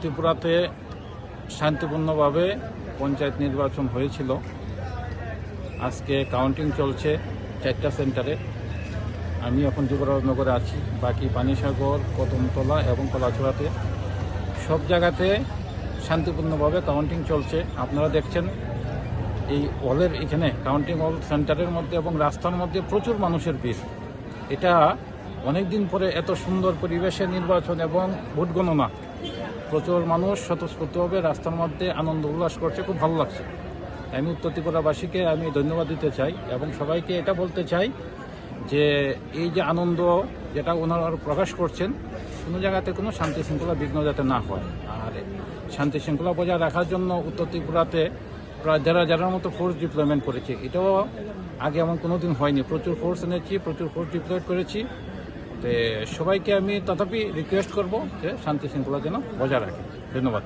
ত্রিপুরাতে শান্তিপূর্ণভাবে পঞ্চায়েত নির্বাচন হয়েছিল। আজকে কাউন্টিং চলছে চারটা সেন্টারে। আমি এখন যুবরাজনগরে আছি। বাকি পানিসাগর, কদমতলা এবং কলাছড়াতে। সব জায়গাতে শান্তিপূর্ণভাবে কাউন্টিং চলছে। আপনারা দেখছেন এই হলের এখানে কাউন্টিং হল সেন্টারের মধ্যে এবং রাস্তার মধ্যে প্রচুর মানুষের ভিড়। এটা অনেক দিন পরে এত সুন্দর পরিবেশে নির্বাচন এবং ভোট গণনা। প্রচুর মানুষ স্বতঃস্ফূর্তভাবে রাস্তার মধ্যে আনন্দ উল্লাস করছে, খুব ভালো লাগছে। আমি উত্তর ত্রিপুরাবাসীকে আমি ধন্যবাদ দিতে চাই এবং সবাইকে এটা বলতে চাই যে এই যে আনন্দ যেটা ওনারা প্রকাশ করছেন, কোনো জায়গাতে কোনো শান্তি শৃঙ্খলা বিঘ্ন যাতে না হয়। আর শান্তি শৃঙ্খলা বজায় রাখার জন্য উত্তর ত্রিপুরাতে প্রায় দেড় হাজারের মতো ফোর্স ডিপ্লয়মেন্ট করেছে। এটাও আগে এমন কোনো দিন হয়নি। প্রচুর ফোর্স এনেছি, প্রচুর ফোর্স ডিপ্লয়েড করেছি। তো সবাইকে আমি তথাপি রিকোয়েস্ট করব যে শান্তি শৃঙ্খলা যেন বজায় রাখে। ধন্যবাদ।